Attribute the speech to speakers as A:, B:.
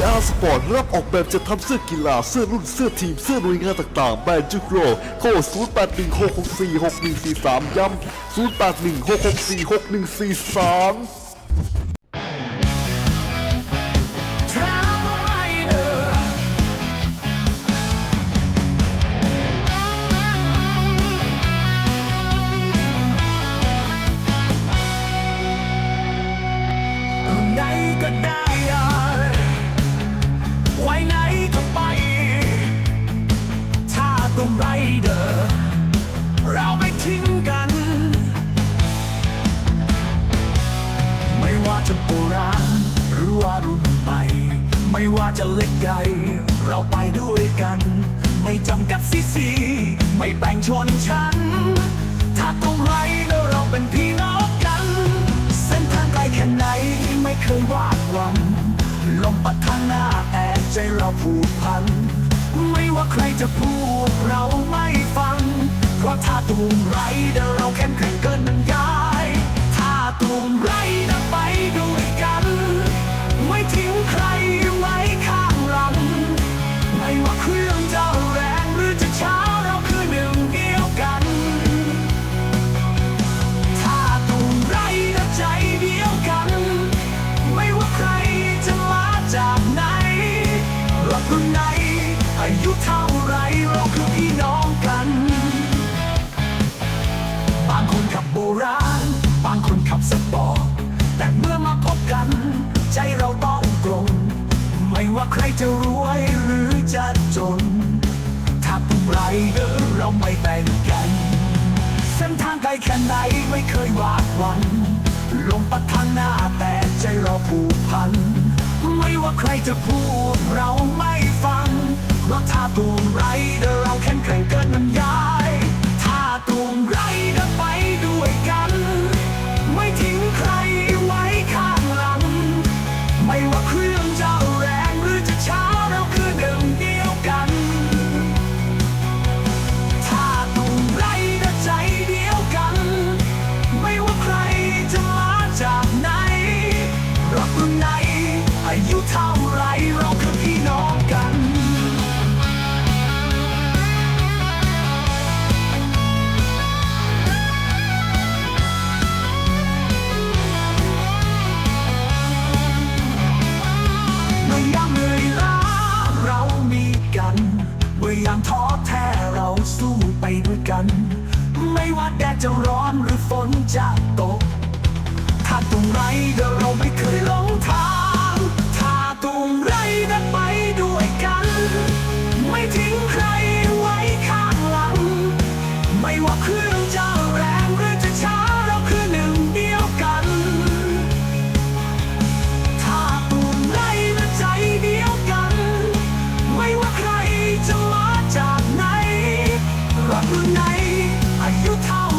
A: VR Sport รับออกแบบจะทำเสื้อกีฬา เสื้อรุ่น เสื้อทีม เสื้อหน่วยงานต่างๆ แบรนด์จุกโรโทร0816646143 ย้ำ0816646143
B: ไม่ว่าจะเล็กใหญ่ เราไปด้วยกัน ไม่จำกัดสีสี ไม่แบ่งชนชั้น ถ้าต้องไรเดอร์เราเป็นพี่น้องกัน เส้นทางไกลแค่ไหนไม่เคยวาดหวังลมปัดทางหน้าแอบใจเราผูกพัน ไม่ว่าใครจะพูดเราไม่ฟัง เพราะถ้าตูมไร ไรเราคือพี่น้องกัน บางคนขับโบราณ บางคนขับสปอร์ตแต่เมื่อมาพบกัน ใจเราต้องตรงไม่ว่าใครจะรวยหรือจะจน ถ้าเป็นไรเดอร์เราไม่แบ่งกัน เส้นทางไกลแค่ไหนไม่เคยหวาดหวั่นลงปัดทางหน้าแต่ใจเราผูกพัน ไม่ว่าใครจะพูดเรา จะร้อนหรือฝนจะตก ถ้าตรงไรเดเราไม่เคยหลงทาง ถ้าตรงไรนั้นไปด้วยกัน ไม่ทิ้งใครไว้ข้างหลัง ไม่ว่าครื่องจะแรงหรือจะช้าเราคือหนึ่งเดียวกัน ถ้าตรงไรนั้นใจเดียวกัน ไม่ว่าใครจะมาจากไหนรักหรือไหนอายุเท่า